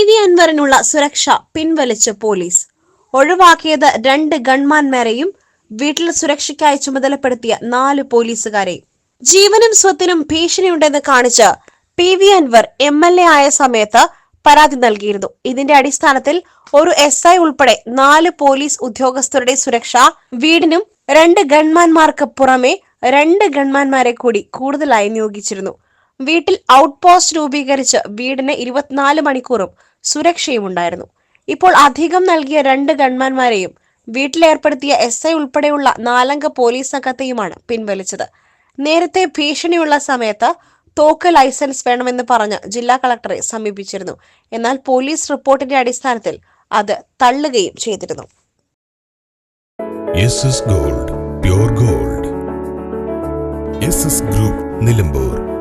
സുന്ദരനുള്ള സുരക്ഷ പിൻവലിച്ച് പോലീസ്. ഒഴിവാക്കിയത് രണ്ട് ഗൺമാൻമാരെയും വീട്ടിൽ സുരക്ഷയ്ക്കായി ചുമതലപ്പെടുത്തിയ നാല് പോലീസുകാരെ ജീവനും സ്വത്തിനും ഭീഷണിയുണ്ടെന്ന് കാണിച്ച് P V Anvar M L A ആയ സമയത്ത് പരാതി നൽകിയിരുന്നു. ഇതിന്റെ അടിസ്ഥാനത്തിൽ ഒരു എസ് ഐ ഉൾപ്പെടെ നാല് പോലീസ് ഉദ്യോഗസ്ഥരുടെ സുരക്ഷ വീടിനും രണ്ട് ഗൺമാൻമാർക്ക് പുറമെ രണ്ട് ഗൺമാൻമാരെ കൂടി കൂടുതലായി നിയോഗിച്ചിരുന്നു. വീട്ടിൽ ഔട്ട് പോസ്റ്റ് രൂപീകരിച്ച് വീടിന് ഇരുപത്തിനാല് മണിക്കൂറും സുരക്ഷയും ഉണ്ടായിരുന്നു ഇപ്പോൾ അധികം നൽകിയ രണ്ട് ഗൺമാൻമാരെയും വീട്ടിലേർപ്പെടുത്തിയ എസ് ഐ ഉൾപ്പെടെയുള്ള നാലംഗ പോലീസ് സംഘത്തെയുമാണ് പിൻവലിച്ചത്. നേരത്തെ ഭീഷണിയുള്ള സമയത്ത് തോക്ക് ലൈസൻസ് വേണമെന്ന് പറഞ്ഞ് ജില്ലാ കളക്ടറെ സമീപിച്ചിരുന്നു. എന്നാൽ പോലീസ് റിപ്പോർട്ടിന്റെ അടിസ്ഥാനത്തിൽ അത് തള്ളുകയും ചെയ്തിരുന്നു. Gold gold. ഗ്രൂപ്പ് നിലമ്പൂർ.